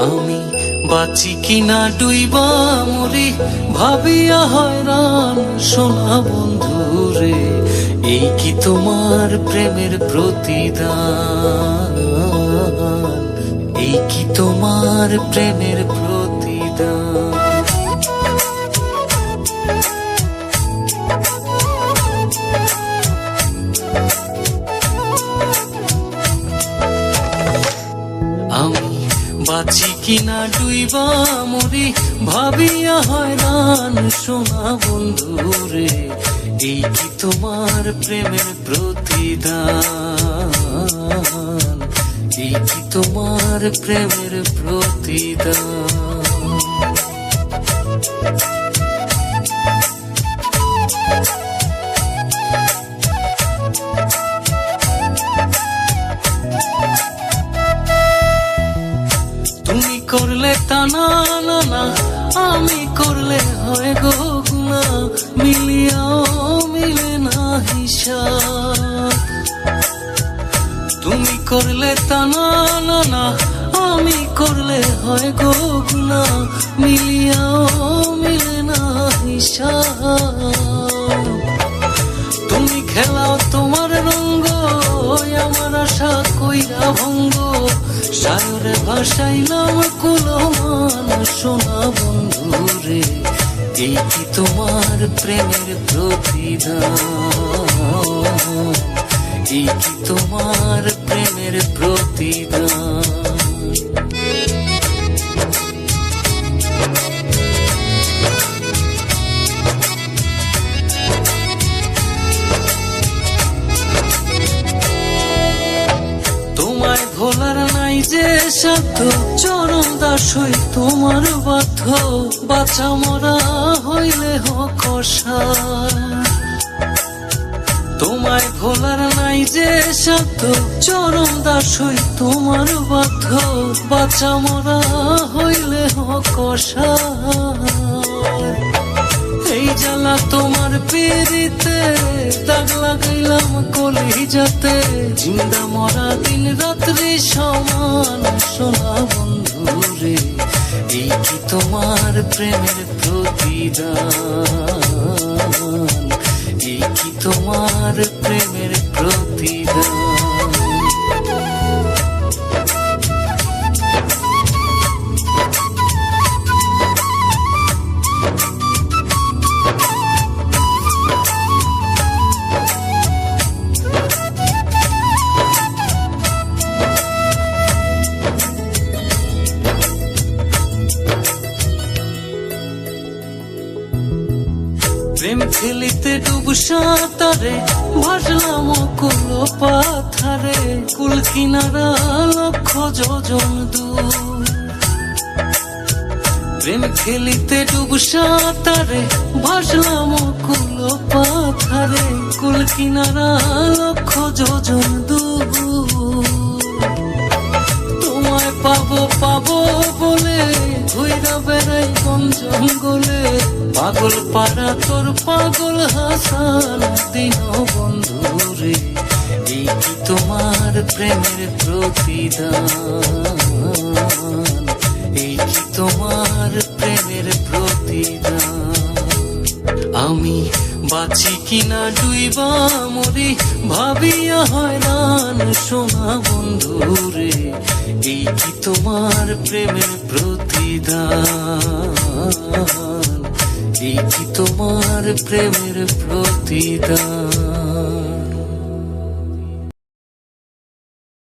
আমি বাঁচি কিনা ডুইবা মরি ভাবিয়া হয়রান সোনা বন্ধু রে এই কি তোমার প্রেমের প্রতিদান? এই কি তোমার প্রেমের প্রতিদান? কিনা ডুইবা মরি ভাবিয়া হয়রান সোনা বন্ধুরে, এই কি তোমার প্রেমের প্রতিদান? এই কি তোমার প্রেমের প্রতিদান? না না না, আমি করলে হয় গো গুণা, মিলিয়াও মিলে না তুমি করলে তা না না না, আমি করলে হয় গো গুণা, মিলিয়াও মিলে না হিসাব। তুমি খেলাও তোমার রঙ্গ আমার আশা কইরা ভঙ্গ। সায়রে ভাসাইলাম কুলমান সোনা বন্ধু রে এই কি তোমার প্রেমের প্রতিদান? এই কি তোমার প্রেমের প্রতিদান? যে সাধ্য, চরম দাস হই তোমার বাধ্য। বাঁচা, মরা হইলে হকসা তোমায় ভোলার নাই যে সাধ্য, চরম দাস হই তোমার বাধ্য। বাঁচা, মরা হইলে হকসা এই জ্বালা তোমার পেরিতে দাগ লাগাইলাম কলি যাতে জিন্দা মরা দিন রাত্রি সমান। সোনা বন্ধু রে, এই কি তোমার প্রেমের প্রতিদান? এই কি তোমার প্রেমের প্রতিদান? প্রেম খেলিতে ডুব সাঁতারে, ভাসলাম কুল পাথারে, কুল কিনারা লক্ষ যোজন দূর। প্রেম খেলিতে ডুব সাঁতারে, ভাসলাম কুল পাথারে, কুল কিনারা লক্ষ যোজন দূর। তোমায় পাবো পাবো বলে ঘুইরা বেড়াই কোন জঙ্গলে পাগল পাড়া তোর পাগল হাসান, দিন বন্ধু রে, এই তোমার প্রেমের প্রতিদান? এই তোমার প্রেমের প্রতিদান? আমি বাঁচি কিনা ডুইবা মরি, ভাবিয়া হয়রান সোনা বন্ধু রে, এই কি তোমার প্রেমের প্রতিদান? এই তোমার প্রেমের প্রতিদান।